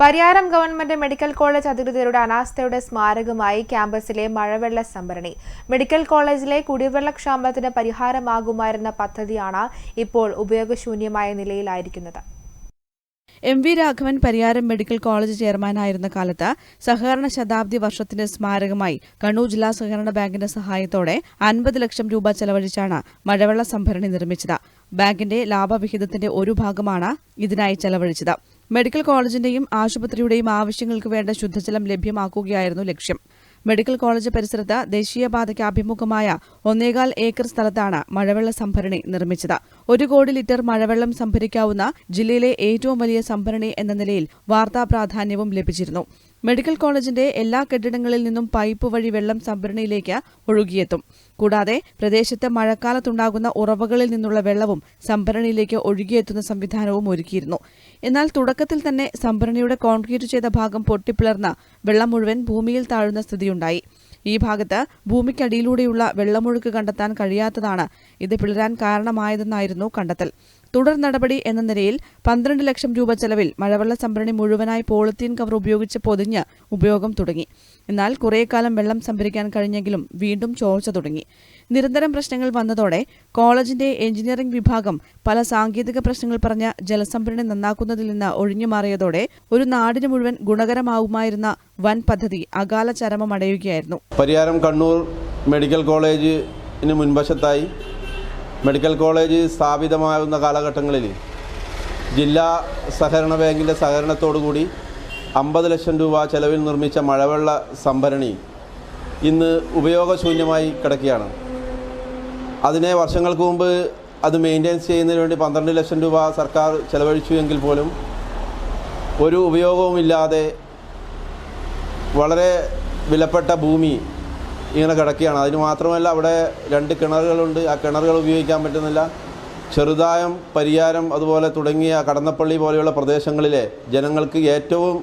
Pariyaram government medical college അധികൃതരുടെ അനാസ്ഥയുടെ സ്മാരകമായി ക്യാമ്പസിലെ മഴവെള്ള സംഭരണി. മെഡിക്കൽ കോളേജിലെ കുടിവെള്ള കുടിവെള്ളക്ഷാമത്തിന് പരിഹാരമാകുമായിരുന്ന പദ്ധതിയാണ് ഇപ്പോൾ ഉപയോഗശൂന്യമായ നിലയിലായിരിക്കുന്നത്. M V Raghavan Pariyaram medical college ചെയർമാനായിരുന്ന കാലത്ത് സഹകരണ ശതാബ്ദി വർഷത്തിന്റെ സ്മാരകമായി കണ്ണൂർ ജില്ലാ സഹകരണ ബാങ്കിന്റെ സഹായത്തോടെ അൻപത് ലക്ഷം രൂപ ചെലവഴിച്ചാണ് മഴവെള്ള സംഭരണി നിർമ്മിച്ചത്. ബാങ്കിന്റെ ലാഭവിഹിതത്തിന്റെ ഒരു ഭാഗമാണ് ഇതിനായി ചെലവഴിച്ചത്. മെഡിക്കൽ കോളേജിന്റെയും ആശുപത്രിയുടെയും ആവശ്യങ്ങൾക്ക് വേണ്ട ശുദ്ധജലം ലഭ്യമാക്കുകയായിരുന്നു ലക്ഷ്യം. മെഡിക്കൽ കോളേജ് പരിസരത്ത് ദേശീയപാതയ്ക്ക് അഭിമുഖമായ ഒന്നേകാൽ ഏക്കർ സ്ഥലത്താണ് മഴവെള്ള സംഭരണി നിർമ്മിച്ചത്. ഒരു കോടി ലിറ്റർ മഴവെള്ളം സംഭരിക്കാവുന്ന ജില്ലയിലെ ഏറ്റവും വലിയ സംഭരണി എന്ന നിലയിൽ വാർത്താ പ്രാധാന്യവും ലഭിച്ചിരുന്നു. മെഡിക്കൽ കോളേജിന്റെ എല്ലാ കെട്ടിടങ്ങളിൽ നിന്നും പൈപ്പ് വഴി വെള്ളം സംഭരണിയിലേക്ക് ഒഴുകിയെത്തും. കൂടാതെ പ്രദേശത്ത് മഴക്കാലത്തുണ്ടാകുന്ന ഉറവകളിൽ നിന്നുള്ള വെള്ളവും സംഭരണിയിലേക്ക് ഒഴുകിയെത്തുന്ന സംവിധാനവും ഒരുക്കിയിരുന്നു. എന്നാൽ തുടക്കത്തിൽ തന്നെ സംഭരണിയുടെ കോൺക്രീറ്റ് ചെയ്ത ഭാഗം പൊട്ടിപ്പിളർന്ന് വെള്ളം മുഴുവൻ ഭൂമിയിൽ താഴുന്ന സ്ഥിതിയുണ്ടായി. ഈ ഭാഗത്ത് ഭൂമിക്കടിയിലൂടെയുള്ള വെള്ളമൊഴുക്ക് കണ്ടെത്താൻ കഴിയാത്തതാണ് ഇത് പിളരാൻ കാരണമായതെന്നായിരുന്നു കണ്ടെത്തൽ. തുടർ നടപടി എന്ന നിലയിൽ പന്ത്രണ്ട് ലക്ഷം രൂപ ചെലവിൽ മഴവെള്ള സംഭരണി മുഴുവനായി പോളിത്തീൻ കവർ ഉപയോഗിച്ച് പൊതിഞ്ഞ് ഉപയോഗം തുടങ്ങി. എന്നാൽ കുറേക്കാലം വെള്ളം സംഭരിക്കാൻ കഴിഞ്ഞെങ്കിലും വീണ്ടും ചോർച്ച തുടങ്ങി. നിരന്തരം പ്രശ്നങ്ങൾ വന്നതോടെ കോളേജിന്റെ എഞ്ചിനീയറിംഗ് വിഭാഗം പല സാങ്കേതിക പ്രശ്നങ്ങൾ പറഞ്ഞ ജലസംഭരണി നന്നാക്കുന്നതിൽ നിന്ന് ഒഴിഞ്ഞുമാറിയതോടെ ഒരു നാടിന് മുഴുവൻ ഗുണകരമാവുമായിരുന്ന വൻ പദ്ധതി അകാല ചരമമടയുകയായിരുന്നു പരിയാരം കണ്ണൂർ മെഡിക്കൽ കോളേജിന് മുൻവശത്തായി മെഡിക്കൽ കോളേജ് സ്ഥാപിതമാകുന്ന കാലഘട്ടങ്ങളിൽ ജില്ലാ സഹകരണ ബാങ്കിന്റെ സഹകരണത്തോടുകൂടി അമ്പത് ലക്ഷം രൂപ ചെലവിൽ നിർമ്മിച്ച മഴവെള്ള സംഭരണി ഇന്ന് ഉപയോഗശൂന്യമായി കിടക്കുകയാണ്. അതിനെ വർഷങ്ങൾക്ക് മുമ്പ് അത് മെയിന്റെനൻസ് ചെയ്യുന്നതിന് വേണ്ടി പന്ത്രണ്ട് ലക്ഷം രൂപ സർക്കാർ ചെലവഴിച്ചു എങ്കിൽ പോലും ഒരു ഉപയോഗവുമില്ലാതെ വളരെ വിലപ്പെട്ട ഭൂമി ഇങ്ങനെ കിടക്കുകയാണ്. അതിന് മാത്രമല്ല അവിടെ രണ്ട് കിണറുകളുണ്ട്. ആ കിണറുകൾ ഉപയോഗിക്കാൻ പറ്റുന്നില്ല. ചെറുതായം പരിയാരം അതുപോലെ തുടങ്ങിയ കടന്നപ്പള്ളി പോലെയുള്ള പ്രദേശങ്ങളിലെ ജനങ്ങൾക്ക് ഏറ്റവും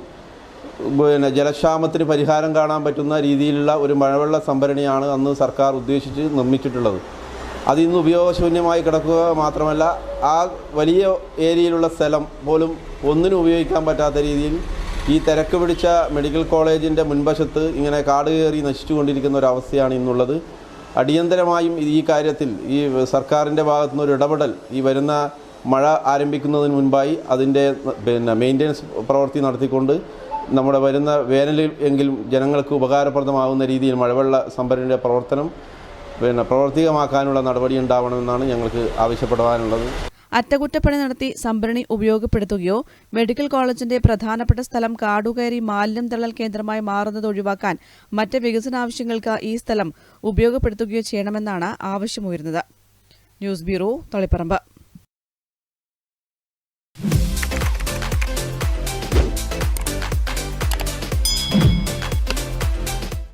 പിന്നെ ജലക്ഷാമത്തിന് പരിഹാരം കാണാൻ പറ്റുന്ന രീതിയിലുള്ള ഒരു മഴവെള്ള സംഭരണിയാണ് അന്ന് സർക്കാർ ഉദ്ദേശിച്ച് നിർമ്മിച്ചിട്ടുള്ളത്. അത് ഇന്ന് ഉപയോഗശൂന്യമായി കിടക്കുക മാത്രമല്ല ആ വലിയ ഏരിയയിലുള്ള സ്ഥലം പോലും ഒന്നിനും ഉപയോഗിക്കാൻ പറ്റാത്ത രീതിയിൽ ഈ തിരക്ക് പിടിച്ച മെഡിക്കൽ കോളേജിന്റെ മുൻവശത്ത് ഇങ്ങനെ കാട് കയറി നശിച്ചുകൊണ്ടിരിക്കുന്ന ഒരു അവസ്ഥയാണ് ഇന്നുള്ളത്. അടിയന്തരമായും ഈ കാര്യത്തിൽ ഈ സർക്കാരിന്റെ ഭാഗത്തു നിന്നൊരു ഇടപെടൽ ഈ വരുന്ന മഴ ആരംഭിക്കുന്നതിന് മുൻപായി അതിന്റെ പിന്നെ മെയിന്റെനൻസ് പ്രവൃത്തി നടത്തിക്കൊണ്ട് നമ്മുടെ വരുന്ന വേനലിൽ എങ്കിലും ജനങ്ങൾക്ക് ഉപകാരപ്രദമാകുന്ന രീതിയിൽ മഴവെള്ള സംഭരണിയുടെ പ്രവർത്തനം പിന്നെ പ്രവർത്തികമാക്കാനുള്ള നടപടി ഉണ്ടാവണമെന്നാണ് ഞങ്ങൾക്ക് ആവശ്യപ്പെടുവാനുള്ളത് അറ്റകുറ്റപ്പണി നടത്തി സംഭരണി ഉപയോഗപ്പെടുത്തുകയോ മെഡിക്കൽ കോളേജിന്റെ പ്രധാനപ്പെട്ട സ്ഥലം കാടുകയറി മാലിന്യം തള്ളൽ കേന്ദ്രമായി മാറുന്നത് ഒഴിവാക്കാൻ മറ്റ് വികസനാവശ്യങ്ങൾക്ക് ഈ സ്ഥലം ഉപയോഗപ്പെടുത്തുകയോ ചെയ്യണമെന്നാണ് ആവശ്യമുയർന്നത് ന്യൂസ് ബ്യൂറോ തളിപ്പറമ്പ്.